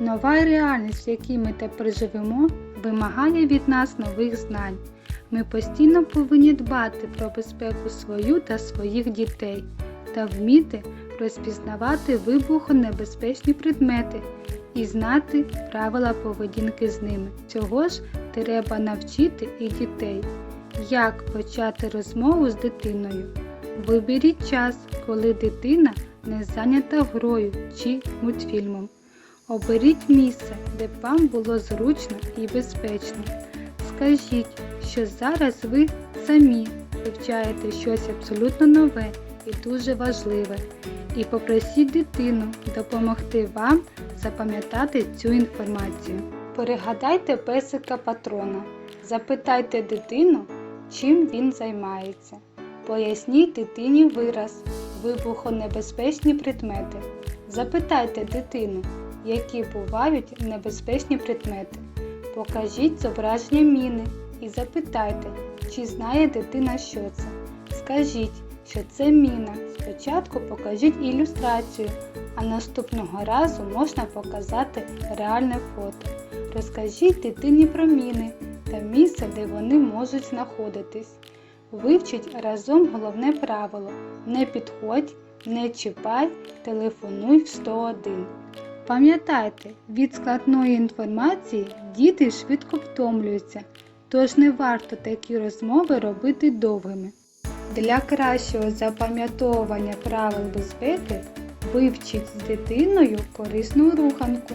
Нова реальність, в якій ми тепер живемо, вимагає від нас нових знань. Ми постійно повинні дбати про безпеку свою та своїх дітей та вміти розпізнавати вибухонебезпечні предмети і знати правила поведінки з ними. Цього ж треба навчити і дітей, як почати розмову з дитиною. Виберіть час, коли дитина не зайнята грою чи мультфільмом. Оберіть місце, де б вам було зручно і безпечно. Скажіть, що зараз ви самі вивчаєте щось абсолютно нове і дуже важливе, і попросіть дитину допомогти вам запам'ятати цю інформацію. Перегадайте песика патрона, запитайте дитину, чим він займається. Поясніть дитині вираз, вибухонебезпечні предмети. Запитайте дитину, які бувають небезпечні предмети. Покажіть зображення міни і запитайте, чи знає дитина, що це. Скажіть, що це міна. Спочатку покажіть ілюстрацію, а наступного разу можна показати реальне фото. Розкажіть дитині про міни та місце, де вони можуть знаходитись. Вивчіть разом головне правило: не підходь, не чіпай, телефонуй в 101. Пам'ятайте, від складної інформації діти швидко втомлюються, тож не варто такі розмови робити довгими. Для кращого запам'ятовування правил безпеки вивчіть з дитиною корисну руханку.